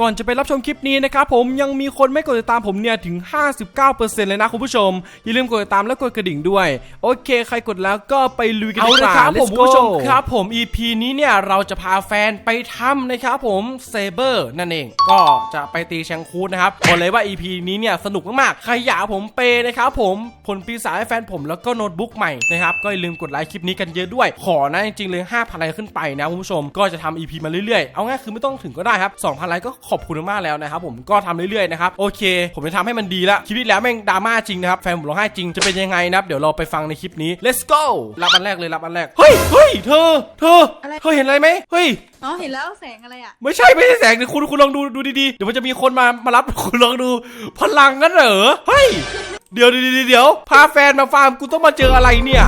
ก่อนจะไปรับชมคลิปนี้นะครับผมยังมีคนไม่กดติดตามผมเนี่ยถึง 59%เลยนะคุณผู้ชม อย่าลืมกดติดตามและกดกระดิ่งด้วย โอเค ใครกดแล้วก็ไปลุยกันเอาดีเลกยว่าครับผม Let's คุณผู้ชม go ครับผม EP นี้เนี่ยเราจะพาแฟนไปถ้ำนะครับผมเซเบอร์นั่นเอง ก็จะไปตีแชงคูดนะครับบอกเลยว่า EP นี้เนี่ยสนุกมากๆใครอยากให้ผมเปย์นะครับผมผลปีศาจให้แฟนผมแล้วก็โน้ตบุ๊กใหม่นะครับก็อย่าลืมกดไลค์คลิปนี้กันเยอะด้วย ขอนะจริงๆเลย5,000ไลค์ขึ้นไปนะคุณผู้ชม ก็จะทำ EP มาเรื่อยๆเอาง่ายคือไม่ต้องถึงก็ได้ครับ2,000ไลค์ก็ขอบคุณมากๆแล้วนะครับผมก็ทำเรื่อยๆนะครับโอเค ผมจะทำให้มันดีละคลิปที่แล้วแม่งดราม่าจริงนะครับแฟนผมร้องไห้จริงจะเป็นยังไงนะครับเดี๋ยวเราไปฟังในคลิปนี้ let's go รับอันแรกเลยรับอันแรกเฮ้ยเฮ้ยเธอ เธออะไรเธอเห็นอะไรไหมเฮ้ยอ๋อเห็นแล้วแสงอะไรอะไม่ใช่ไม่ใช่แสงเดี๋ยวคุณคุณลองดูดูดีๆเดี๋ยวมันจะมีคนมามารับคุณลองดู พลังงั้นเหรอเฮ้ยเดี๋ยวเดี๋ยวเดี๋ยวเดี๋ยวพาแฟนมาฟาร์มกูต้องมาเจออะไรเนี่ย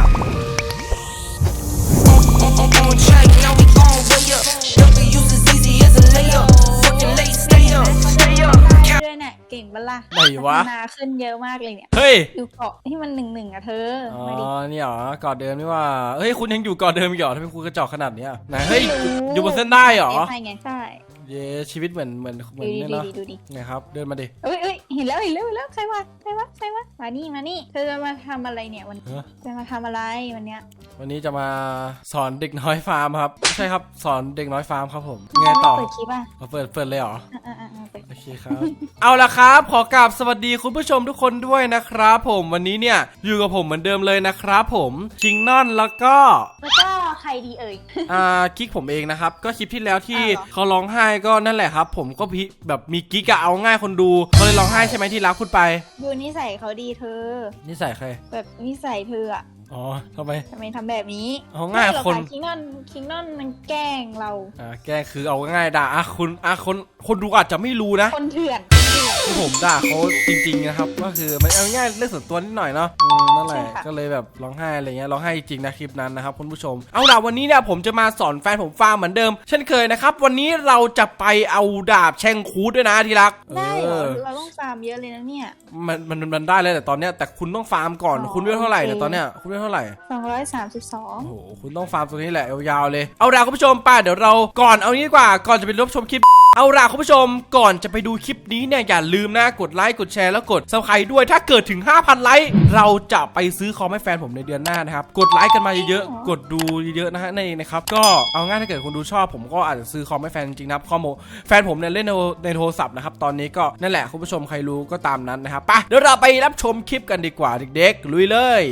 ก่งบัลล่ะไหนวะ พัฒนาขึ้นเยอะมากเลยเนี่ย เฮ้ย อยู่เกาะที่มันหนึ่งหนึ่งอะเธออ๋อ มาดินี่เหรอกอดเดิมนี่ว่า เฮ้ย คุณยังอยู่กอดเดิมอีกเหรอทำไมคุณกระจอกขนาดเนี้ยไหนเฮ้ยไม่รู้อยู่บนเส้นได้เหรอ ใช่ไงใช่เย้ชีวิตเหมือนเหมือนเหมือนดูดิเนี่ยดูเนาะดิดูดิไงครับ เดินมาดิ เอ้ยเอ้ย เห็นแล้วเห็นแล้วเห็นแล้วใครวะใครวะใครวะมานี่มานี่เธอจะมาทำอะไรเนี่ยวันฮะ จะมาทำอะไรวันเนี้ยวันนี้จะมาสอนเด็กน้อยฟาร์มครับไม่ใช่ครับสอนเด็กน้อยฟาร์มครับผมไงต่อเปิดคลิปอะเอาเปิดเปิดเลยเหรอ อะอะอะอะเปิด โอเคครับ เอาละครับขอกราบสวัสดีคุณผู้ชมทุกคนด้วยนะครับผมวันนี้เนี่ยอยู่กับผมเหมือนเดิมเลยนะครับผมชิงนอนแล้วก็แล้วก็ใครดีเอ่ย อ่ากิ๊กผมเองนะครับ ก็คลิปที่แล้วที่อ้าวเหรอ เขาร้องไห้ก็นั่นแหละครับ ผมก็พิแบบมีกิ๊กอะเอาง่ายคนดูเขาเลยร้องไห้ใช่ไหมที่รักคุณไป ดูนิสัยเขาดีเธอนี่ใส่ใคร แบบนิสัยเธออะอ๋อทำไม ทำไมทำแบบนี้เอาง่ายไม่หรอกคน คิงนอนคิงนอนมันแกล้งเรา อ่าแกคือเอาง่ายด่าอะคุณอะคนคนดูอาจจะไม่รู้นะ คนเถื่อน ที่ผมด่าเขาจริงๆนะครับ ก็คือมันเอาง่ายเรื่องส่วนตัวนิดหน่อยเนาะอืมนั่นแหละ ใช่ค่ะ ก็เลยแบบร้องไห้อะไรเงี้ยร้องไห้จริงนะคลิปนั้นนะครับคุณผู้ชม เอาล่ะวันนี้เนี่ยผมจะมาสอนแฟนผมฟาร์มเหมือนเดิม เช่นเคยนะครับ วันนี้เราจะไปเอาดาบแช่งคูดด้วยนะที่รักได้เหรอเออเราต้องฟาร์มเยอะเลยนะเนี่ย มันมันมันได้เลยแต่ตอนเนี้ยแต่คุณต้องฟาร์มก่อนอ๋อคุณเวลเท่าไหร่เนี่ยโอเคตอนเนี้ยคุณเวลเท่าไหร่232โอ้โห คุณต้องฟาร์มตัวนี้แหละยาวๆเลย เอาล่ะคุณผู้ชมป่ะ เดี๋ยวเราก่อนเอานี้ดีกว่า ก่อนจะไปรับชมคลิป เอาล่ะคุณผู้ชมก่อนจะไปดูคลิปนี้เนี่ยอย่าลืมนะกดไลค์กดแชร์แล้วกดซับสไครต์ด้วยถ้าเกิดถึง 5,000 ไลค์เราจะไปซื้อคอมให้แฟนผมในเดือนหน้านะครับกดไลค์กันมาเยอะๆกดดูเยอะๆนะฮะนั่นเองนะครับก็เอาง่ายถ้าเกิดคุณดูชอบผมก็อาจจะซื้อคอมให้แฟนจริงๆนะครับคอมโมแฟนผมเนี่ยเล่นในในโทรศัพท์นะครับตอนนี้ก็นั่นแหละคุณผู้ชมใครรู้ก็ตามนั้นนะครับไปเดี๋ยวเราไปรับชมคลิปกันดีกว่าเด็กๆลุยเลย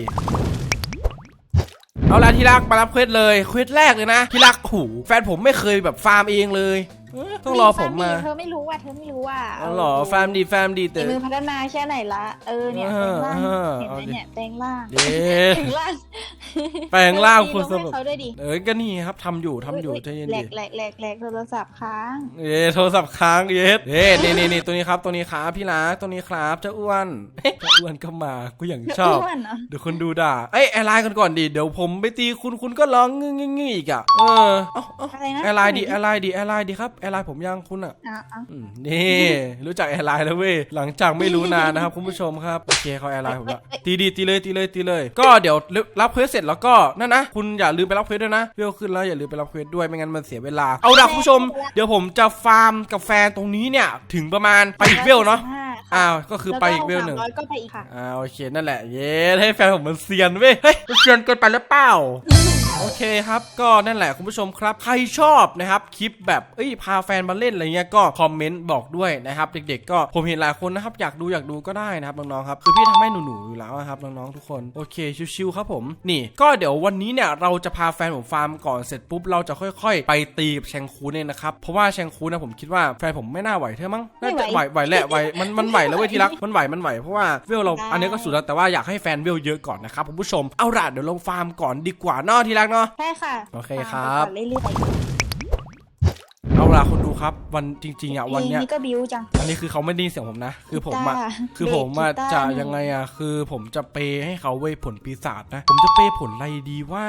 เอาละที่รักมารับเควสเลยเควสแรกเลยนะที่รักหูแฟนผมไม่เคยแบบฟาร์มเองเลย เอ้ยต้องรอผมมาเธอไม่รู้ว่ะเธอไม่รู้ว่ะเอาเหรอฟาร์มดีฟาร์มดีฝีแต่มือพัฒนาแค่ไหนละ เออเนี่ยเอแปลองร่างเออเห็นไหมเอาดิ เนี่ยแปลงร่างเย้แปลงร่างแปลงร่างคุณลสงมให้เขาด้วยดิเออก็นี่ครับทำอยู่ทำอยู่เฮ้ใจเย็นแหลดิกแหลกแหลกแหลกโทรศัพท์ค้างเย้โทรศัพท์ค้างเย้เย้นี่นี่นี่ตัวนี้ครับตัวนี้ครับพี่รักตัวนี้ครับเจ้าอ้วนเฮ้ยเจ้าอ้วนก็มากูอย่างชอบอ้วนเหรอเดี๋ยวคุณดูด่า เอ้ยแอร์ไลน์กันก่อนดิ เดี๋ยวผมไปตีคุณคุณก็ร้องงึ่งงึ่งอีกอะ เออ เอ้าเอ้าอะไรนะแอร์ไลน์ดิแอร์ไลน์ดิแอร์ไลน์ดิครับแอร์ไลน์ผมยังคุณอะอะอะอืมนี่รู้จักแอร์ไลน์แล้วเว้ยหลังจากไม่รู้นานนะครับคุณผู้ชมครับโอเคเขาแอร์ไลน์ผมละตีดีตีเลยตีเลยตีเลย ก็เดี๋ยวรับเควสเสร็จแล้วก็นั่นนะคุณอย่าลืมไปรับเควสด้วยนะเวลขึ้นแล้วอย่าลืมไปรับเควสด้วยไม่งั้นมันเสียเวลาเอาล่ะคุณผู้ชม เดี๋ยวผมจะฟาร์มกับแฟนตรงนี้เนี่ยถึงประมาณไปอีกเวลเนาะ115ค่ะอ้าวก็คือไปอีกเวลหนึ่งแวก็สามร้อยก็ไปอีกค่ะ อ่าโอเคนั่นแหละ เย้ให้แฟนผมมันเซียนเว้ย เฮ้ยมันเซียนเกินไปแล้วเปล่า โอเคครับ ก็นั่นแหละคุณผู้ชมครับ ใครชอบนะครับคลิปแบบเอ้ยพาแฟนมาเล่นอะไรเงี้ยก็คอมเมนต์บอกด้วยนะครับเด็กๆ ก็ผมเห็นหลายคนนะครับอยากดูอยากดูก็ได้นะครับน้องๆครับคือพี่ทำให้หนูๆอยู่แล้วนะครับน้องๆทุกคนโอเคชิวๆครับผมนี่ ก็เดี๋ยววันนี้เนี่ยเราจะพาแฟนผมฟาร์มก่อนเสร็จปุ๊บเราจะค่อยๆ ไปตีกับแชงคูเนี่ยนะครับเพราะว่าแชงคูนะผมคิดว่าแฟนผมไม่น่าไหวเท่ามั้งน่าจะไหวไหวแหละไหวมันมันไหวแล้วเว้ยที่รักมันไหวมันไหวเพราะว่าเวลเราอันนี้ก็สุดแล้วแต่ว่าอยากให้แฟนเวลเยอะก่อนนะครับคุณผู้ชมเอาล่ะเดี๋ยวลงฟาร์มก่อนดีกว่าเนอะที่รักเนาะ ใช่ค่ะโอเคครับตามไปก่อนเรื่อยๆ เอาล่ะคนดูครับ วันจริงๆอะวันเนี้ยนี่ก็บิวจัง อันนี้คือเขาไม่ได้ยินเสียงผมนะ คือผมอะกีตาร์คือผมอะเบสกีตาร์จะยังไงอะคือผมจะเปย์ให้เขาเว้ยผลปีศาจนะ ผมจะเปย์ผลอะไรดีว่า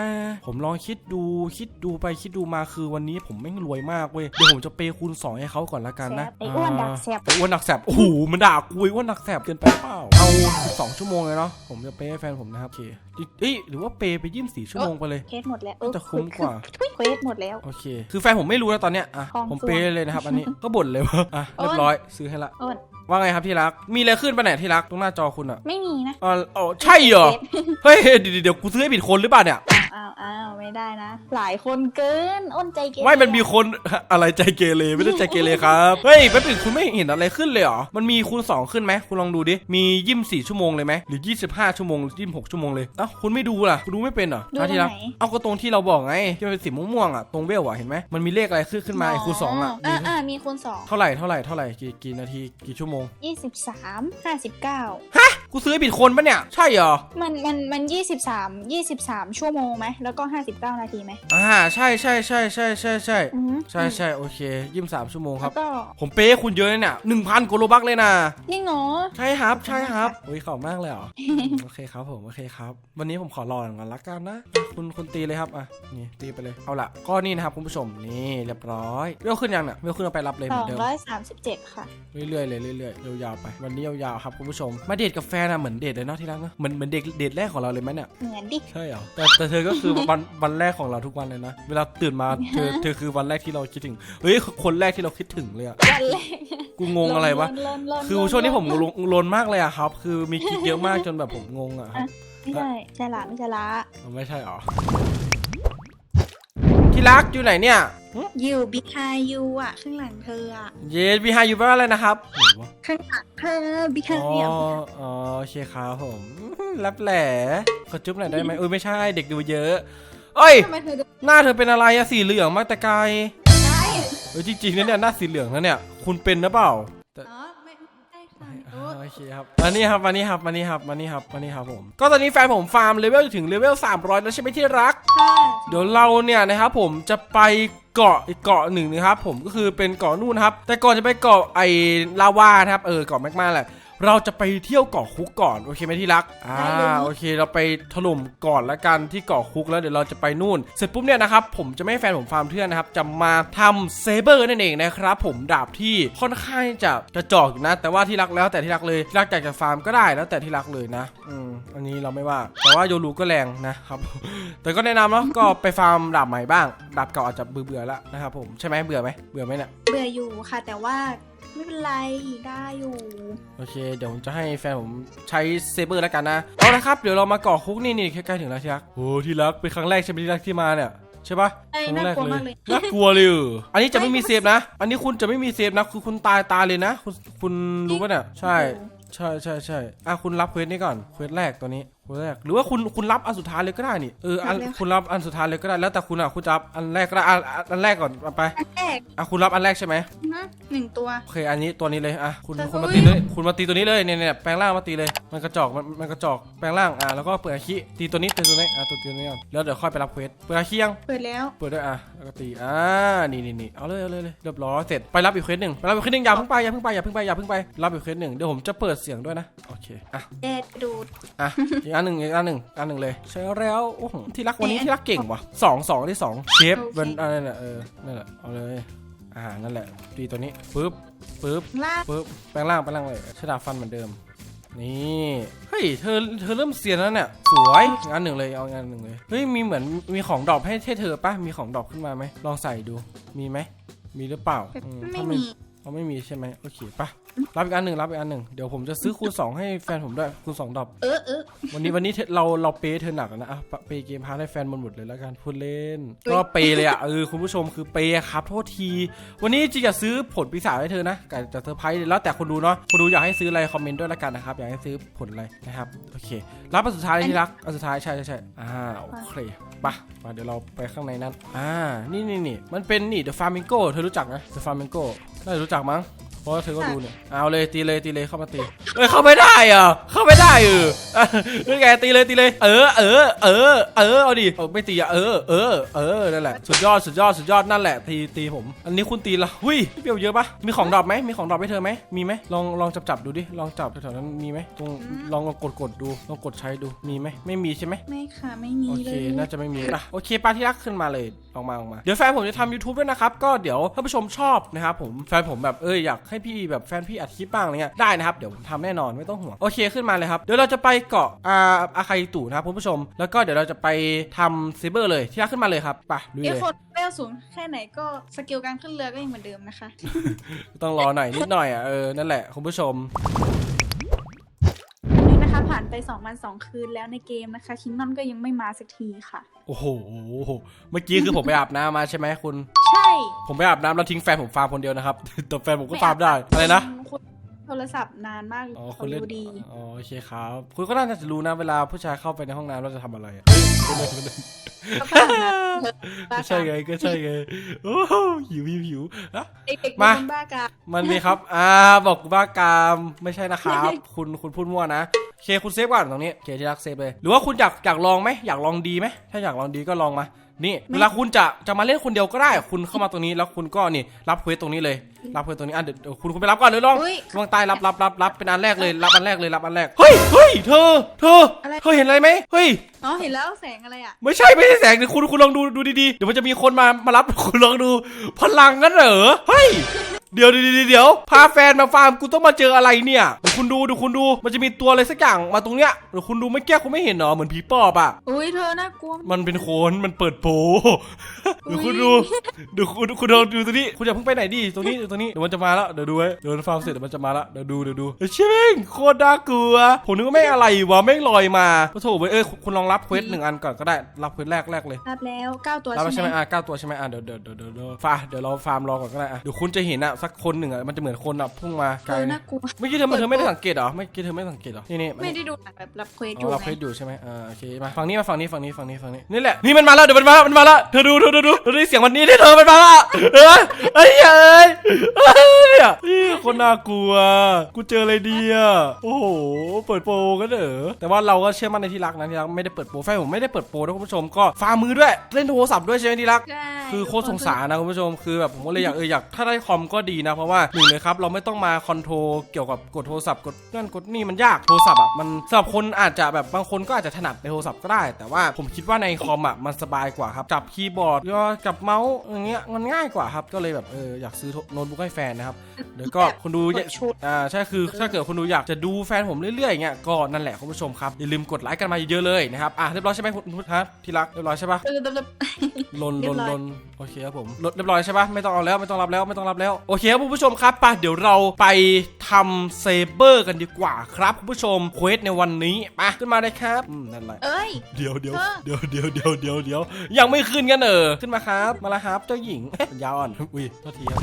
ผมลองคิดดูคิดดูไปคิดดูมาคือวันนี้ผมไม่งรวยมากเว้ยเดี๋ยวผมจะเปย์คูณสองให้เขาก่อนละกันนะไอ้อ้วนดักแสบไอ้อ้วนดักแสบโอ้โหมันด่ากูไอ้อ้วนดักแสบเกินไปเปล่าเอา12ชั่วโมงเลยเนาะผมจะเปย์ให้แฟนผมนะครับโอเคเอ้ยหรือว่าเปย์ไปยี่สิบสี่ชั่วโมงไปเลยเคสหมดแล้วจะคุ้มกว่าทุยเควสหมดแล้วโอเค คือแฟนผมไม่รู้นะตอนเนี้ยอะทองผมส่วเป๊ะนเลยนะครับ อันนี้ ก็บ่นเลยวะอะโอ๊เรียยบร้อยซื้อให้ละโอ้ย ว่าไงครับที่รัก มีอะไรขึ้นปะเนี่ยที่รักตรงหน้าจอคุณอะไม่มีนะอ๋ออ๋อใช่เหรอ เฮ้ยเดี๋ยวเดี๋ยวกูซื้อให้ผิดคนหรือเปล่าเนี่ย อ้าวอ้าวไม่ได้นะ หลายคนเกิน อ้นใจเกเรไม่มันมีคนอะไรใจเกเรไม่ได้ใจเกเรครับ เฮ้ยแป๊บนึงคุณไม่เห็นอะไรขึ้นเลยเหรอ มันมีคูณ 2 ขึ้นไหมคุณลองดูดิ มียี่สี่ชั่วโมงเลยไหมหรือ 25 ชั่วโมงหรือ26ชั่วโมงเลยเอ้าคุณไม่ดูล่ะคุณดูไม่เป็นเหรอดูอะตรที่งรักไหนเอาก็ตรงที่เราบอกไงที่มันเป็นสีม่วงๆอะตรงเวลอะเห็นไหมมันมีเลขอะไรขึ้นขึ้นมาไอ้คูณสองอะอ่ามีอ่ามีคูณสองเท่าไหร่เท่าไหร่เท่าไหร่กี่กี่นาทีกี่ชั่วโมงยี่สิบสามห้าสิบเก้าฮะกูซื้อให้ผิดคนปะเนี่ย ใช่เหรอ มันมันมันยี่สิบสามยี่สิบสามชั่วโมงไหมแล้วก็ห้าสิบเก้านาทีไหมอ่าใช่ใช่ใช่ใช่ใช่ใช่อือหือใช่ใช่โอเคยี่สิบสามชั่วโมงคแล้รับ วก็ผมเป๊ะคุณเยอะเลยเนี่ยหนึ่งพันกว่าโลบักเลยนะจริงเหรอ ใช่ครับ ใช่ครับอุ้ยขอบมากเลยเหรออืมโอเคครับผมโอเคครับ วันนี้ผมขอรอก่อนละกันนะ คุณคุณตีเลยครับอะนี่ตีไปเลยเอาละก็นี่นะครับคุณผู้ชมนี่เรียบร้อยเวลขึ้นยังเนี่ยเวลขึ้นเอาไปรับเลยเหสมือองนเดิมร้อยสามสิบเจ็ดค่ะ เรื่อยๆเลยเรื่อยๆยาวๆไป วันนี้ยาวๆครับคุณผู้ชม มาเดทกับแฟนอะเหมือนเดทเลยเนาะที่รักเนอะเหมือนเหมือนเดทเดทแรกของเราเลยไหมเนี่ยเหมือนดิ ใช่เหรอแต่แต่เธอก็คือ วันวันแรกของเราทุกวันเลยนะ เวลาตื่นมาเธอเธอคือวันแรกที่เราคิดถึงเฮ้ยคนแรกที่เราคิดถึงเลยอะวันแรกกูงงอะไรวะลนลนลนคือช่วงนี้ผมลงลนมากเลยอะครับ คือมีคลิปเยอะมากจนแบบผมงงอะครับไม่ใช่ใช่ละไม่ใช่ละมันไม่ใช่หรอที่รักอยู่ไหนเนี่ยหึ อยู่บิ๊กไฮยูอะ ข้างหลังเธออะ เยสบีฮาอยู่แปลว่าอะไรนะครับไหนวะข้างหลังเธอบิ๊กไฮอ๋อยูอ๋อโอเคครับผมอื้อรับแหล่ขอจุ๊บหน่อยได้ไหมเออไม่ใช่เด็กดูเยอะเอ้ย ทำไมเธอดูหน้าเธอเป็นอะไรอะสีเหลืองมากแต่ไกล ได้เออจริงๆนะเนี่ยหน้าสีเหลืองนะเนี่ย คุณเป็นหรือเปล่า อ่าโอเคครับมานี่ครับมานี่ครับมานี่ครับมานี่ครับมานี่ครับผมก็ตอนนี้แฟนผมฟาร์มเลเวลถึงเลเวล300 แล้วใช่ไหมที่รัก ค่ะเดี๋ยวเราเนี่ยนะครับผมจะไปเกาะอีกเกาะหนึ่งนะครับผมก็คือเป็นเกาะนู่นนะครับแต่ก่อนจะไปเกาะไอ้ลาวานะครับเออเกาะแมกมาแหละ เราจะไปเที่ยวเกาะคุกก่อนโอเคไหมที่รักอ่าโอเค เราไปถล่มก่อนละกันที่เกาะคุกแล้วเดี๋ยวเราจะไปนู่น เสร็จปุ๊บเนี่ยนะครับผมจะไม่ให้แฟนผมฟาร์มเทื่อนนะครับจะมาทำเซเบอร์นั่นเองนะครับผมดาบที่ค่อนข้างจะกระจอกอยู่นะ แต่ว่าที่รักแล้วแต่ที่รักเลยที่รักอยากจะฟาร์มก็ได้แล้วแต่ที่รักเลยนะอืมอันนี้เราไม่ว่า แต่ว่าโยรูก็แรงนะครับ แต่ก็แนะนำเนาะก็ไปฟาร์มดาบใหม่บ้างดาบเก่าอาจจะเบื่อๆแล้วนะครับผมใช่ไหมเบื่อไหมเบื่อไหมเนี่ยเบื่ออยู่ค่ะ แต่ว่า ไม่เป็นไรได้อยู่โอเค เดี๋ยวผมจะให้แฟนผมใช้เซเบอร์แล้วกันนะ เอาละครับเดี๋ยวเรามาเกาะคุกนี่นี่ใกล้ๆถึงแล้วที่รักโอ้ที่รักเป็นครั้งแรกใช่ไหมที่รักที่มาเนี่ยใช่ปะเอ้ยครั้งแรน่ากลัวมากเลยน่ากลัวเลยเหรออันนี้จะไม่มีเซฟนะ อันนี้คุณจะไม่มีเซฟนะคือคุณตายตายเลยนะ คุณคุณรู้ปะเนี่ยใช่ใช่ใช่ใช่อะคุณรับเควสนี้ก่อนเควสแรกตัวนี้เควสแรกหรือว่าคุณคุณรับอันสุดท้ายเลยก็ได้นี่เอออันรับเลยค่ะ คุณรับอันสุดท้ายเลยก็ได้แล้วแต่คุณอะคุณจะรับอันแรกก็ได้อะอะอันแรกก่อนเอาไปอันแรกอะคุณรับอันแรกใช่ไหมนะหนึ่งตัว โอเคอันนี้ตัวนี้เลยอะคุณแต่คุณมาอุ๊ตียเลยคุณมาตีตัวนี้เลยเนี่ยเนี่ยแปลงร่างมาตีเลย มันกระจอกมันมันกระจอกแปลงร่างอะแล้วก็เปิดอาคิตีตัวนี้ตีตัวนี้อะตัวนี้ก่อนแล้วเดี๋ยวค่อยไปรับเควสเปิดอาคิยัง เปิดแล้ว เปิดด้วยอะแล้วก็ตีอ่า นี่นี่นี่เอาเลยเอาเลยเลยเรียบร้อย เสร็จ ไปรับอีกเควสหนึ่งไปรับอีกเควสหนึ่งอย่าเพิ่งไป อย่าเพิ่งไป อย่าเพิ่งไป อย่าเพิ่งไป รับอีกเควสหนึ่งเดี๋ยวผมจะเปิดเสียงด้วยนะ โอเค อะเด็ดดูด อะอีกอันหนึ่งอีกอันหนึ่งอันหนึ่งเลย ใช่แล้วโอ้โหที่รักวันนี้ที่รักเก่งว่ะสองสองที่สองเชฟเป็นอะไรน่ะเออนั่นแหละเอาเลยอ่านั่นแหละตีตัวนี้ปึ๊บปึ๊บลากปึ๊บแปลงร่างแปลงร่างเลยใช้ดาบฟันเหมือนเดิม นี่เฮ้ยเธอเธอเริ่มเซียนแล้วเนี่ยสวยอีกอันหนึ่งเลยเอาอีกอันหนึ่งเลยเฮ้ยมีเหมือนมีของดรอปให้ให้เธอปะมีของดรอปขึ้นมาไหมลองใส่ดูมีไหมมีหรือเปล่าอืไม่ถ้ามีเขาไม่มีใช่ไหมโอเคปะ รับอีกอันหนึ่งรับอีกอันหนึ่งเดี๋ยวผมจะซื้อคูณสองให้แฟนผมด้วยคูณสองดรอปเออเออ วันนี้วันนี้เธอเราเราเปย์เธอหนักอะนะอะปะเปย์เกมพาร์ทให้แฟนมันหมดเลยแล้วกันพูดเล่นเฮ้ยก็เปย์เลยอะเออคุณผู้ชมคือเปย์อะครับโทษที วันนี้จริงอยากซื้อผลปีศาจให้เธอนะแต่จะเซอร์ไพรส์แล้วแต่คนดูเนาะคนดูอยากให้ซื้ออะไรคอมเมนต์ด้วยละกันนะครับอยากให้ซื้อผลอะไรนะครับโอเค รับอันสุดท้ายเลยที่รักอันสุดท้ายใช่ใช่ใช่อ่าโอเคปะมาเดี๋ยวเราไปข้างในนั้นอ่านี่นี่นี่มันเป็นนี่ The Flamingo เธอรู้จักไหม The Flamingo น่าจะรู้จักมั้ง เพราะว่าเธอก็ดูเนี่ยเอาเลยตีเลยตีเลยเข้ามาตีเอ้ยเข้าไม่ได้อะเข้าไม่ได้เอออะนี่ไงตีเลยตีเลย เออเออเออเออเอาดิเอาไม่ตีอะเออเออเออนั่นแหละสุดยอดสุดยอดสุดยอดนั่นแหละตีตีผม อันนี้คุณตีละหุ้ยเปรี้ยวเยอะปะมีของดรอปไหมมีของดรอปให้เธอไหมมีไหมลองลองจับจับดูดิลองจับแถวๆนั้นมีไหมตรงลองลองกดกดดูลองกดใช้ดูมีไหมไม่มีใช่ไหมไม่ค่ะไม่มีโอเลเคยน่าจะไม่มีอะโอเคปลาที่รักขึ้นมาเลยออกมาออกมาเดี๋ยวแฟนผมจะทำ YouTube ด้วยนะครับก็เดี๋ยวถ้าผู้ชมชอบนะครับผมแฟนผมแบบเอออยากให้ให้พี่แบบแฟนพี่อัดคลิปบ้างอะไรเงี้ยได้นะครับเดี๋ยวผมทำแน่นอนไม่ต้องห่วงโอเคขึ้นมาเลยครับเดี๋ยวเราจะไปเกาะอาอาคาอิตุนะครับคุณผู้ชม แล้วก็เดี๋ยวเราจะไปทำเซเบอร์เลยที่รักขึ้นมาเลยครับไปลุยเอ้เลยคนเวลสูงแค่ไหนก็สกิลการขึ้นเรือก็ยังเหมือนเดิมนะคะ ต้องรอหน่อยนิดหน่อยอะเออนั่นแหละคุณผู้ชม วันนี้นะคะผ่านไป2วัน2คืนแล้วในเกมนะคะคินนอนก็ยังไม่มาสักทีค่ะ โอ้โห เมื่อกี้คือผมไปอาบน้ำมาใช่ไหมคุณใช่ ผมไปอาบน้ำแล้วทิ้งแฟนผมฟาร์มคนเดียวนะครับ แต่แฟนผมก็ฟาร์มได้ อะไรนะ คุณโทรศัพท์นานมากอ๋อคุเขาณเล่นรู้ดี อ๋อโอเคครับ คุณก็น่าจะรู้นะเวลาผู้ชายเข้าไปในห้องน้ำเราจะทำอะไรอะ ก็ผ่านมาเถอะก็ใช่ไงก็ใช่ไงโอ้โหหิวหิวหิวอะเด็กๆมาเป็นคนบ้ากา มันมีครับ อ่า บอกกูบ้ากามไม่ใช่นะครับ คุณคุณพูดมั่วนะโอเคคุณเซฟก่อนตรงนี้โอเคที่รักเซฟเลย หรือว่าคุณอยากอยากลองไหมอยากลองดีไหมถ้าอยากลองดีก็ลองมา นี่เวลาคุณจะจะมาเล่นคนเดียวก็ได้ คุณเข้ามาตรงนี้แล้วคุณก็นี่รับเควสตรงนี้เลย รับเควสตรงนี้อะเดี๋ยวเดี๋ยวคุณคุณไปรับก่อนเลยลองอุ้ยลองใต้รับรับรับรับเป็นอันแรกเลยรับอันแรกเลยรับอันแรกเฮ้ยเฮ้ยเธอ เธออะไร เธอเห็นอะไรไหมเฮ้ย อ๋อเห็นแล้วแสงอะไรอะ ไม่ใช่ไม่ใช่แสงเดี๋ยวคุณคุณลองดูดูดีๆเดี๋ยวมันจะมีคนมามารับ คุณลองดูพลังงั้นเหรอเฮ้ย เดี๋ยวเดี๋ยวเดี๋ยวเดี๋ยวพาแฟนมาฟาร์มกูต้องมาเจออะไรเนี่ยเดี๋ยวคุณดูเดี๋ยวคุณดูมันจะมีตัวอะไรสักอย่างมาตรงเนี้ยเดี๋ยวคุณดูไม่แก้คุณไม่เห็นเหรอเหมือนผีปอบอะ อุ้ยเธอน่ากลัว มันเป็นโคนมันเปิดโปเดี๋ยวคุณดูเดี๋ยวคุณคุณลองดูตัวนี้คุณอย่าเพิ่งไปไหนดิตรงนี้ตรงนี้เดี๋ยวมันจะมาแล้วเดี๋ยวดูไว้เดี๋ยวมันฟาร์มเสร็จเดี๋ยวมันจะมาแล้วเดี๋ยวดูเดี๋ยวดูเฮ้ยเชิงโคตรน่ากลัวผมนึกว่าแม่งอะไรวะแม่งลอยมาโอ้โหเอ้ยคุณลองรับเควสหนึ่งอันก่อนก็ได้รับเควสแรกแรกเลยรับแล้วเก้าตัวรับแล้วใช่ใช่ไหไหมมอะเก้าตัวใช่ไหมอะเดี๋ยวเดี๋ยวเดี๋ยวเดี๋ยวเดี๋ยวฟ้าเดี๋ยวเราฟาร์มรอก่อนก็ได้อะเดี๋ยวคุณจะเห็นอะสักคนหนึ่งอะมันจะเหมือนคนอะพุ่งมาเธไกลอนะน่ากลัวเมื่อกี้เธอเธอไม่ได้สังเกตเหรอเมื่อกี้เธอไม่สังเกตเหรอนี่นี่ไม่ได้ดูหนังแบบรับเควสออ๋อยู่เราไงเคยอยู่ใช่ไหมอ่าโอเคมาฝั่งนี้มาฝั่งนี้ฝั่งนี้ฝั่งนี้ฝั่งนี้นี่แหละนี่มันมาแล้วเดี๋ยวมันมาแล้วมันมาแล้วเธอดูเธอดูดูดูได้เสียงวันนี้ได้เธอมันมาแล้วเออเอ้ยเอ้ยเอ้ยเนี่ยนี่คนน่ากลัว กูเจออะไรดีอะโอ้โหเปิดโปรกันเหรอแต่ว่าเราก็เชื่อมั่นในที่รักนะที่รักไม่ได้เปิดโปรแฟนผมไม่ได้เปิดโปรนะคุณผู้ชมก็ฟาร์มมือด้วยเล่นโทรศัพท์ด้วยใช่ไหมที่รัก ใช่คือโคตรสงสารนะคุณผู้ชมคือแบบผมก็เลยอยากเอออยากถ้าได้คอมก็ดีนะ เพราะว่าหนึ่งเลยครับเราไม่ต้องมาคอนโทรลเกี่ยวกับกดโทรศัพท์กดนั่นกดนี่มันยากโทรศัพท์อะมันสำหรับคนอาจจะแบบบางคนก็อาจจะถนัดในโทรศัพท์ก็ได้ แต่ว่าผมคิดว่าในคอมอะมันสบายกว่าครับจับคีย์บอร์ดก็กับเมาส์อย่างเงี้ยมันง่ายกว่าครับก็เลยแบบเอออยากซื้อโน้ตบุ๊กให้แฟนนะครับเดี๋ยวก็คุณดูกดชุดอ่าใช่คือถ้าเกิดคุณดูอยากจะดูแฟนผมเรื่อยๆอย่างเงี้ยก็นั่นแหละคุณผู้ชมครับอย่าลืมกดไลค์กันมาเยอะๆเลยนะครับอะเรียบร้อยใช่ไหมคุณพุทธะที่รักเรียบร้อยใช่ปะเออแบบลนเรีลยนบร้อยลนโอเคครับผมลดเรียบร้อยใช่ปะไม่ต้องเอาแล้วไม่ต้องรับแล้วไม่ต้องรับแล้วโอเคครับคุณผู้ชมครับไปเดี๋ยวเราไปทำเซเบอร์กันดีกว่าครับคุณผู้ชมเควสในวันนี้ไปขึ้นมาเลยครับอืมนั่นแหละเอ้ย เดี๋ยวเดี๋ยวเธอเดี๋ยวเดี๋ยวเดี๋ยวเดี๋ยวเดี๋ยวยังไม่ขึ้นกันเออขึ้นมาครับ มาแล้วครับเจ้าหญิงเอ๊ะยาวอ่อนอุ้ยโทษทีครับ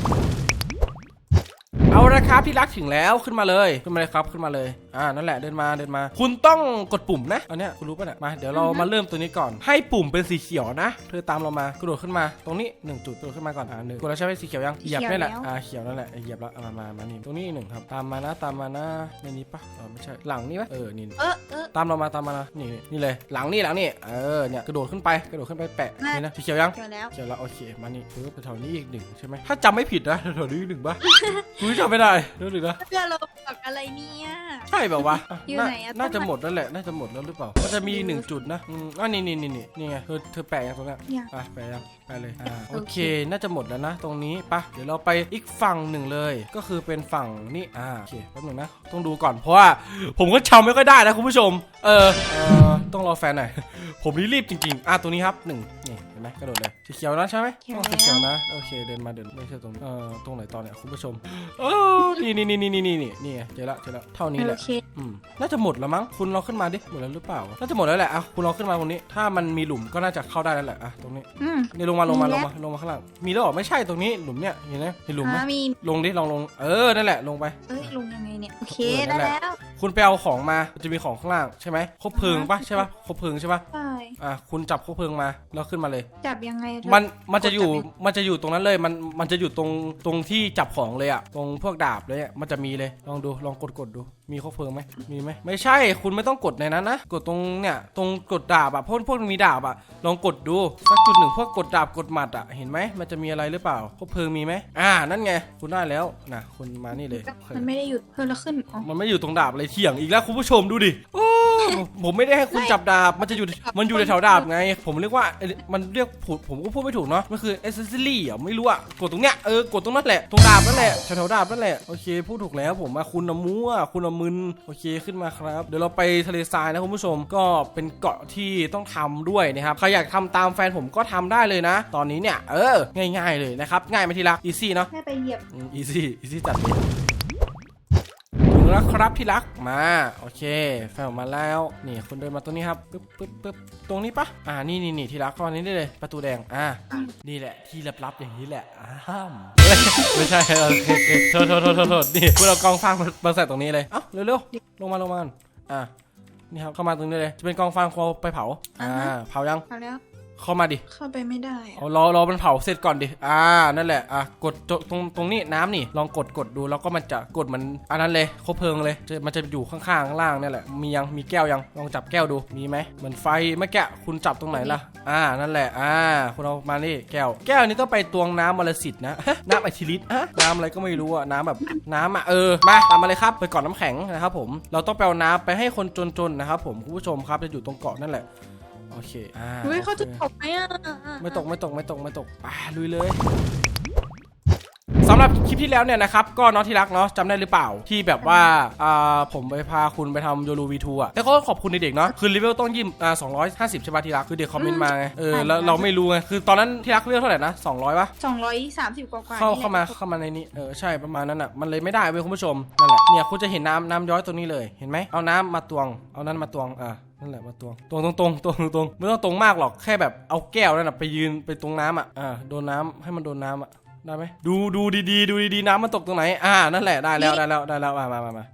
เอาละครับที่รักถึงแล้วขึ้นมาเลยขึ้นมาเลยครับขึ้นมาเลย อ่านั่นแหละเดินมาเดินมา คุณต้องกดปุ่มนะอันเนี้ยคุณรู้ป่ะเนี่ยมาเดี๋ยวเรามาเริ่มตัวนี้ก่อน ให้ปุ่มเป็นสีเขียวนะ เธอตามเรามากระโดดขึ้นมาตรงนี้หนึ่งจุดกระโดดขึ้นมาก่อนอ่าหนึ่งกดแล้วใช่ไหมสีเขียวยังเหยียบนี่แหละอ่าเขียวนั่นแหละเหยียบแล้วอ่ามามามานี่ตรงนี้หนึ่งครับตามมานะตามมานะในนี้ปะเออไม่ใช่หลังนี่ปะเออนี่เออเออตามเรามาตามมานะนี่นี่นี่เลยหลังนี่หลังนี่เออเนี่ยกระโดดขึ้นไปกระโดดขึ้นไปแปะน่ะนี่นะสีเขียวยังเดี๋ยวแล้วเขียวแล้วโอเคมานี่ปึ๊บแถวนี้อีกหนึ่งใช่ไหมถ้าจำไม่ผิดนะแถวนี้อีกหนึ่งปะกูจำไม่ได้เดี๋ยวหนึ่งนะเพื่อนเราบอกอะไรเนี่ยใช่แบบว่าวะอยู่น่าไหนอะน่าจะต้นไม้หมดแล้วแหละ น่าจะหมดแล้วหรือเปล่ามันจะมีหนึ่งจุดนะอืมอะนี่นี่นี่นี่นี่ไง เธอเธอแปะยังตรงเนี้ยยังอะแปะยังไปเลย อ่า โอโอเค เค น่าจะหมดแล้วนะ ตรงนี้ปะเดี๋ยวเราไปอีกฝั่งหนึ่งเลย ก็คือเป็นฝั่งนี่อ่า โอเคแป๊บหนึงนะ ต้องดูก่อน เพราะว่าผมก็จำไม่ค่อยได้นะคุณผู้ชม เออเออต้องรอแฟนหน่อย ผมนี่รีบจริง ๆ อะ ตัวนี้ครับหนึ่ง เห็นไหมกระโดดเลยสีเขียวนะใช่ไหมต้องสีเขียวนะโอเคเดินมาเดินไม่ใช่ตรงเอ่อตรงไหนตอนเนี้ยคุณผู้ชมโอ้นี่นี่นี่นี่นี่นี่นี่ไงเจอแล้วเจอแล้วเท่านี้แหละอืมน่าจะหมดแล้วมั้งคุณลองขึ้นมาดิหมดแล้วหรือเปล่าน่าจะหมดแล้วแหละอะคุณลองขึ้นมาตรงนี้ ถ้ามันมีหลุมก็น่าจะเข้าได้แล้วแหละอะตรงนี้อืมนี่ลงมาลงมาลงมาลงมาข้างล่างมีหรือเปล่าไม่ใช่ตรงนี้หลุมเนี่ยเห็นไหมเห็นหลุมไหมลงดิลองลงเออนั่นแหละลงไป เอ้ยลงยังไงเนี่ย โอเคได้แล้วคุณไปเอาของมาจะมีของข้างล่างใช่ไหมคบเพลิงปะใช่ปะคบเพลิงใช่ปะ ใช่ อะคุณจับคบเพลิงมาแล้วขึ้นมาเลย จับยังไงมันมันจะอยู่กดจับเองมันจะอยู่ตรงนั้นเลยมันมันจะอยู่ตรงตรงที่จับของเลยอะตรงพวกดาบเลยอะมันจะมีเลยลองดูลองกดกดดู มีคบเพลิงไหมมีไหมไม่ใช่คุณไม่ต้องกดในนั้นนะกดตรงเนี่ยตรงกดดาบอะพวกพวกมีดาบอะลองกดดูสักจุดหนึ่งพวกกดดาบกดหมัดอะเห็นไหมมันจะมีอะไรหรือเปล่าคบเพลิงมีไหมอ่านั่นไงคุณได้แล้วนะคุณมานี่เลย มันไม่ได้หยุดเพิ่มแล้วขึ้นอ๋อมันไม่อยู่ตรงดาบเลยเถียงอีกแล้วคุณผู้ชมดูดิโอ้ย ผมผมไม่ได้ให้คุณจับดาบ มันจะอยู่ มันอยู่ในแถวดาบไง ผมเรียกว่าเอ่อมันเรียกผมผมก็พูดไม่ถูกเนาะ มันคือ accessory อะไม่รู้อะ กดตรงเนี้ย เออ กดตรงนั้นแหละ ตรงดาบนั่นแหละ แถวแถวดาบนั่นแหละ โอเค พูดถูกแล้วผมอะคุณน่ะมั่วคุณน่ะมึน โอเค ขึ้นมาครับ เดี๋ยวเราไปทะเลทรายนะคุณผู้ชม ก็เป็นเกาะที่ต้องทำด้วยนะครับ ใครอยากทำตามแฟนผมก็ทำได้เลยนะ ตอนนี้เนี่ย เออ ง่าย ๆ เลยนะครับ ง่ายไหมทีละ easy เนาะ แค่ไปเหยียบอีซี่อีซี่จัดเลยถึง แล้วครับที่รักมาโอเคแฟนผมมาแล้วนี่คุณเดินมาตรงนี้ครับปึ๊บปึ๊บปึ๊บตรงนี้ปะอ่านี่นี่นี่ที่รักเข้ามานี้ได้เลย ประตูแดงอ่านี่แหละที่ลับๆอย่างนี้แหละอ้ามเฮ้ยไม่ใช่โอเคโอเคโทษโทษโทษโทษโทษนี่คุณเอากองฟางมามาใส่ตรงนี้เลยเอ้าเร็วๆลงมาลงมาก่อนอ่านี่ครับเข้ามาตรงนี้เลย จะเป็นกองฟางควไปเผา อ่าอ่าฮะเผายังเอาแล้ว เข้ามาดิ เข้าไปไม่ได้เอารอรอมันเผาเสร็จก่อนดิ อ่า นั่นแหละ อะ กดตรงตรงตรงนี้น้ำนี่ ลองกดกดดูแล้วก็มันจะกดมันอันนั้นเลยคบเพลิงเลยจะมันจะอยู่ข้างๆข้างล่างนี่แหละ มียัง มีแก้วยัง ลองจับแก้วดู มีไหม เหมือนไฟเมื่อกี้คุณจับตรงไหนล่ะ อ่า นั่นแหละ อ่า คุณเอามานี่แก้ว แก้วนี้ต้องไปตวงน้ำมลสิทธิ์นะ ฮะน้ำไอทิลิตฮะน้ำอะไรก็ไม่รู้อะน้ำแบบน้ำอะเออ มาตามมาเลยครับ ไปเกาะน้ำแข็งนะครับผม เราต้องไปเอาน้ำไปให้คนจนๆนะครับผมคุณผู้ชมครับจะอยู่ตรงเกาะนั่นแหละ โอเคอ่าเฮ้ยเขาจะโอคตกไหมอะไม่ตกไม่ตกไม่ตกไม่ตกไปลุยเลยสำหรับคลิปที่แล้วเนี่ยนะครับ ก็เน้องที่รักเนาะจำได้หรือเปล่าที่แบบว่าอ่าผมไปพาคุณไปทำโยรูวีทูอะแต่ก็ขอบคุณเด็กๆเนาะคือเลเวลต้องยิ้มอ่าสองร้อยห้าสิบใช่ป่ะที่รักคือเด็กคอมเมนต์มาไงเออแล้วเราไม่รู้ไงคือตอนนั้นที่รักเลเวลเท่าไหร่นะสองร้อยป่ะสองร้อยสามสิบกว่าๆเข้านี่แหละเข้ามาเข้ามาในนี้เออใช่ประมาณนั้นอะมันเลยไม่ได้เว้ยคุณผู้ชมนั่นแหละเนี่ยคุณจะเห็นน้ำน้ำย้อยตรงนี้เลยเห็นไหมเอาน้ำมาตวงเอานั้นมาตวงอะ นั่นแหละมาตวงตรงตรงตรงตรงตรงไม่ต้องตรงมากหรอกแค่แบบเอาแก้วนั่นน่ะไปยืนไปตรงน้ำอะอ่าโดนน้ำให้มันโดนน้ำอะได้ไหมดูดูดีๆ ดูดีๆ น้ำมันตกตรงไหน อ่า นั่นแหละ ได้แล้ว ได้แล้ว ได้แล้ว มามามา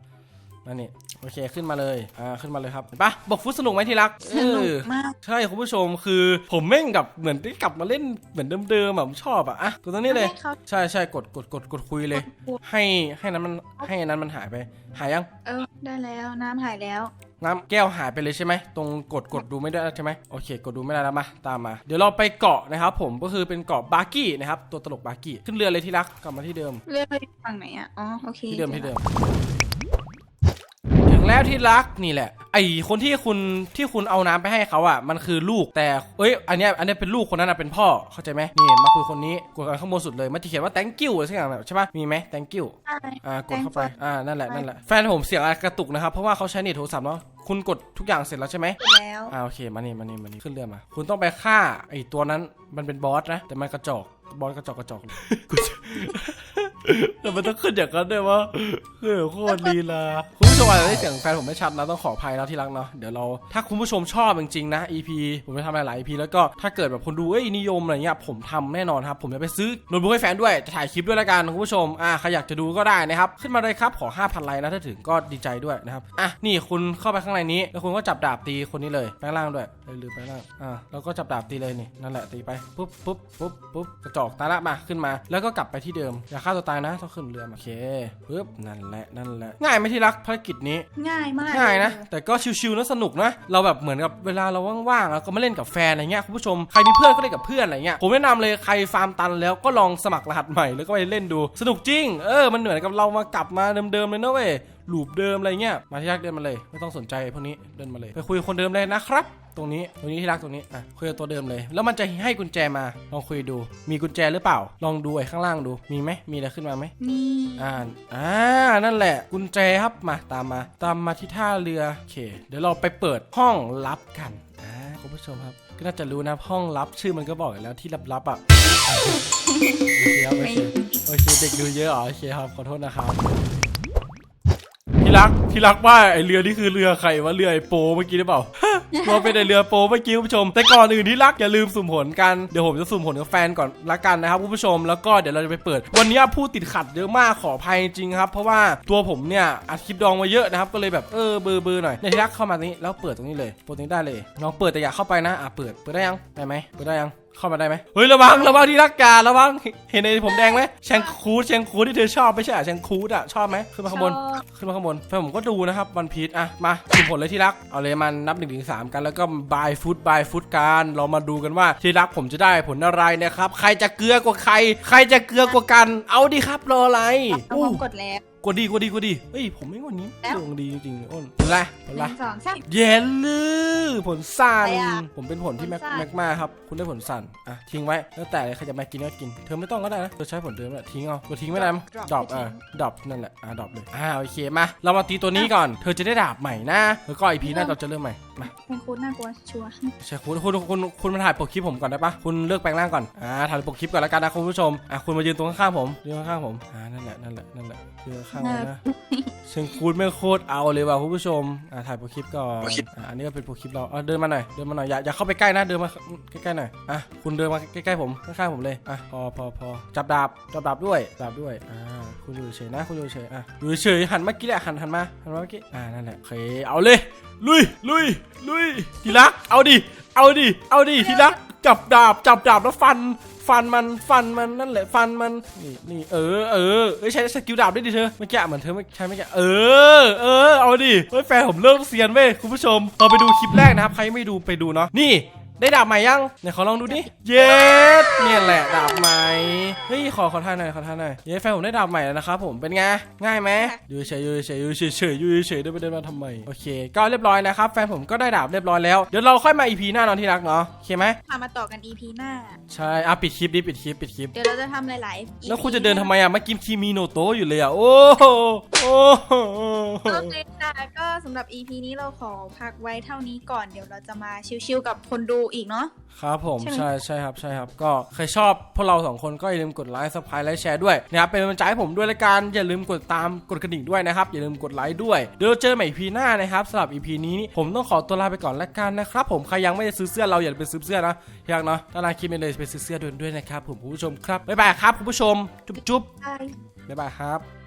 นั่นนี่โอเคขึ้นมาเลยอ่าขึ้นมาเลยครับเห็นปะบอกฟุตสนุกไหมที่รักสนุเอกอมากใช่คุณผู้ชมคือผมแม่งกับเหมือนได้กลับมาเล่นเหมือนเดิมๆแบบชอบอะอะกดตรงนี้เลยให้เขาใช่ใช่กดกดกดกดคุยเลยกดให้ให้นั้นมันให้อันนั้นมันหายไป หายยัง เออได้แล้วน้ำหายแล้วน้ำแก้วหายไปเลยใช่ไหมตรงกดกดดูไม่ได้ใช่ไหมโอเค กดดูไม่ได้แล้วมาตามมา เดี๋ยวเราไปเกาะนะครับผมก็คือเป็นเกาะบาร์กี้นะครับตัวตลกบาร์กี้ขึ้นเรือเลยที่รักกลับมาที่เดิมเลือกไปฝั่งไหนอะอ๋อโอเคที่เดิมที่เดิมถึง แล้วที่รักนี่แหละ ไอคนที่คุณที่คุณเอาน้ำไปให้เขาอะมันคือลูกแต่เอ้ยอันเนี้ยอันเนี้ยเป็นลูกคนนั้นอะเป็นพ่อเข้าใจไหมนี่มาคุยคนนี้กดกันข้างบนสุดเลยมันจะเขียนว่า thank you อะไรสักอย่างแบบใช่ปะมีไหม thank you ใช่อ่ากดเข้าไป Thank you อ่านั่นแหละนั่นแหละแฟนผมเสียงกระตุกนะครับเพราะว่าเขาใช้เน็ตโทรศัพท์เนาะคุณกดทุกอย่างเสร็จแล้วใช่ไหมแล้วอ่าโอเคมานี่มานี่มานี่ขึ้นเรือมา คุณต้องไปฆ่าไอตัวนั้นมันเป็นบอสนะแต่มันกระจอกบอสกระจอกกระจอกเลยกูจะ แต่มันต้องขึ้นอย่างนั้นด้วยวะเออโคตรลีลาคุณผู้ชมอาจจะได้เสียงแฟนผมไม่ชัดนะต้องขออภัยนะที่รักเนาะเดี๋ยวเราถ้าคุณผู้ชมชอบจริงๆนะ EP ผมจะทำหลายๆ EP แล้วก็ถ้าเกิดแบบคนดูเอ้ยนิยมอะไรเงี้ยผมทำแน่นอนครับ ผมจะไปซื้อโน้ตบุ๊กให้แฟนด้วยจะถ่ายคลิปด้วยละกันคุณผู้ชมอ่าใครอยากจะดูก็ได้นะครับขึ้นมาเลยครับขอ 5,000ไลค์นะถ้าถึงก็ดีใจด้วยนะครับอะนี่คุณเข้าไปข้างในนี้ แล้วคุณก็จับดาบตีคนนี้เลยแปลงร่างด้วยลืมแปลงร่างอ่าแล้วก็จับดาบตีเลยนี่นั่นแหละตีไปปุ๊บปุ๊บปุ๊บปุ๊บกระจอกตาละมาขึ้นมา แล้วก็กลับไปที่เดิมอย่าฆ่าตัวตายนะต้องขึ้นเรือมาโอเคปุ๊บนั่นแหละนั่นแหละง่ายไหมที่รักภารกิจนี้ ง่ายมากง่ายนะเลแต่ก็ชิวๆนะสนุกนะ เราแบบเหมือนกับเวลาเราว่างๆแล้วก็มาเล่นกับแฟนอะไรเงี้ยคุณผู้ชมใครมีเพื่อนก็เล่นกับเพื่อนอะไรเงี้ยผมแนะนำเลยใครฟาร์มตันแล้วก็ลองสมัครรหัสใหม่แล้วก็ไปเล่นดู สนุกจริง เออมันเหมือนกับเรามากลับมาเดิมๆเลยนะเว้ย ลูปเดิมอะไรเงี้ยมาที่รักเดินมาเลย ไม่ต้องสนใจพวกนี้เดินมาเลย ไปคุยกับคนเดิมเลยนะครับ ตรงนี้ตรงนี้ที่รักตรงนี้อะคุยกับตัวเดิมเลย แล้วมันจะให้กุญแจมาลองคุยดู มีกุญแจหรือเปล่า ลองดูไอ้ข้างล่างดูมีไหมมีอะไรขึ้นมาไหมนี่อ่านอ่านั่นแหละกุญแจครับมาตามมา ตามมาที่ท่าเรือโอเค เดี๋ยวเราไปเปิดห้องลับกันอ่าคุณผู้ชมครับ ก็น่าจะรู้นะห้องลับชื่อมันก็บอกอยู่แล้วที่ลับๆอะโอเคครับโอไม่เคโอเคเด็กดูเยอะเหรอโอเคครับขอโทษนะครับ ที่รัก ที่รักว่าไอเรือนี่คือเรือใครวะเรือไอโปเมื่อกี้หรือเปล่าว่าเป็นไอเรือโปเมื่อกี้คุณผู้ชม แต่ก่อนอื่นที่รักอย่าลืมสุ่มผลกัน เดี๋ยวผมจะสุ่มผลกับแฟนก่อนละกันนะครับคุณผู้ชม แล้วก็เดี๋ยวเราจะไปเปิด วันนี้ผู้ติดขัดเยอะมากขออภัยจริงๆครับ เพราะว่าตัวผมเนี่ยอัดคลิปดองมาเยอะนะครับ ก็เลยแบบเออเบอร์เบอร์หน่อยในยที่รักเข้ามาตรงนี้แล้วเปิดตรงนี้เลยเปิดตรงนี้ได้เลยลองเปิดแต่อย่าเข้าไปนะอะเปิดเปิดได้ยังได้ไหมเปิดได้ยังเข้ามาได้ไหมเฮ้ยระวังระวังที่รักการระวังเห็นในผมแดงไหมแชงคูดแชงคูดที่เธอชอบไม่ใช่เหรอแชงคูดอะชอบไหมขึ้นมาข้างบนชอบขึ้นมาข้างบนแฟนผมก็ดูนะครับวันพีชอะมาสุ่มผลเลยที่รัก เอาเลยมันนับ1นถึงสกันแล้วก็บายฟุตบายฟุตกันเรามาดูกันว่าที่รักผมจะได้ผลอะไรนะครับ ใครจะเกลือกว่าใคร ใครจะเกลือกว่ากัน เอาดิครับรออะไร เอาอู้ความกดแล้วกดดีกดดีกดดีเฮ้ยผมไม่งวันนี้แล้วดวงดีจริงๆอ้นเป็นไรเป็นหไรนึ่งสองสาม เย็นลือผลสั่นอะไรอะผมเป็นผลที่แม็กผลสั่น แม็กมาครับคุณได้ผลสั่นอะทิ้งไว้แล้วแต่เลยใครจะมากินก็กินเธอไม่ต้องก็ได้นะเธอใช้ผลเดิมแหละทิ้งเอากดทิ้งไม่ได้มั้ยดรอปอะดรอปนั่นแหละอะดรอปเลยอ่าโอเคมาเรามาตีตัวนี้ก่อนเธอจะได้ดาบใหม่นะแล้วก็อีพีหน้าเราจะเริ่มใหม่มาเป็นคุณน่ากลัวชัวร์ใช่คุณคุณคุณคุณมาถ่ายปกคลิปผมก่อนได้ปะคุณเลือกแปลงร่างก่อนอ่าถ่ายปกคลิปก่อนแล้วกันนะคุณผู้ชมอะคุณมายืนตรงข้างๆผมยืนข้างๆผมอ่านั่นแหละนั่นแหละนั่นแหละยืนข้างๆเลยนะเชิงคูดไม่โคตรเอาเลยว่ะคุณผู้ชมอ่าถ่ายโปรคลิปก่อนอ่าอันนี้ก็เป็นโปรคลิปเราอ่าเดินมาหน่อยเดินมาหน่อยอย่าอย่าเข้าไปใกล้นะเดินมาใกล้ๆหน่อยอะคุณเดินมาใกล้ๆผมข้างๆผมเลยอะพอพอพอจับดาบจับดาบด้วยดาบด้วยอ่าคุณอยู่เฉยๆนะคุณอยู่เฉยๆอะอยู่เฉยๆหันเมื่อกี้แหละหันหันมาหันมาเมื่อกี้อ่านั่นแหละโอเคเอาเลยลุยลุยลุยทีรักเอาดิเอาดิเอาดิทีรักจับดาบจับดาบแล้วฟัน ฟันมันฟันมันนั่นแหละฟันมันนี่นี่เออเออเอ้ยใช้สกิลดาบได้ดิเธอเมื่อกี้เหมือนเธอไม่ใช้เมื่อกี้เออเออเอาดิเฮ้ยแฟนผมเริ่มเซียนเว้ยคุณผู้ชมเราไปดูคลิปแรกนะครับใครไม่ดูไปดูเนาะนี่ ได้ดาบใหม่ยังเนี่ยขอลองดูดิเย็ดเนี่ยแหละดาบใหม่เฮ้ยขอขอท่าหน่อยขอท่าหน่อยเย้แฟนผมได้ดาบใหม่แล้วนะครับผมเป็นไงง่ายไหมอยู่เฉยอยู่เฉยอยู่เฉยเฉยอยู่เฉยเดินไปเดินมาทำไมโอเค ก็เรียบร้อยนะครับแฟนผมก็ได้ดาบเรียบร้อยแล้วเดี๋ยวเราค่อยมาอีพีหน้านอนที่รักเนาะโอเคไหมพามาต่อกัน EP หน้า ใช่อะปิดคลิปดิปิดคลิปปิดคลิป เดี๋ยวเราจะทำหลายๆ EP แล้วคุณจะเดินทำไมอะเมื่อกี้คีมีโนโตะอยู่เลยอะโอ้โหโอ้โหโอเคค่ะก็สำหรับ EP นี้เราขอพักไว้เท่านี้ก่อนเดี๋ยวเราจะมาชิวๆกับคนดูอีกเนาะครับผมใช่ไหมใช่ใช่ครับใช่ครับก็ใครชอบพวกเราสองคนก็อย่าลืมกดไลค์ซับสไครต์และแชร์ด้วยนะครับเป็นกำลังใจให้ผมด้วยละกันอย่าลืมกดตามกดกระดิ่งด้วยนะครับอย่าลืมกดไลค์ด้วยเดี๋ยวเราเจอใหม่ EP หน้านะครับสำหรับ EP นี้นี่ผมต้องขอตัวลาไปก่อนละกันนะครับผมใครยังไม่ได้ซื้อเสื้อเราอย่าไปซื้อเสื้อนะอยากเนาะถ้านาคลิปนี้เลยไปซื้อเสื้อด้วยด้วยนะครับผมคุณผู้ชมครับบ๊ายบายครับคุณผู้ชมจุ๊บจุ๊บใช่บ๊ายบายครับ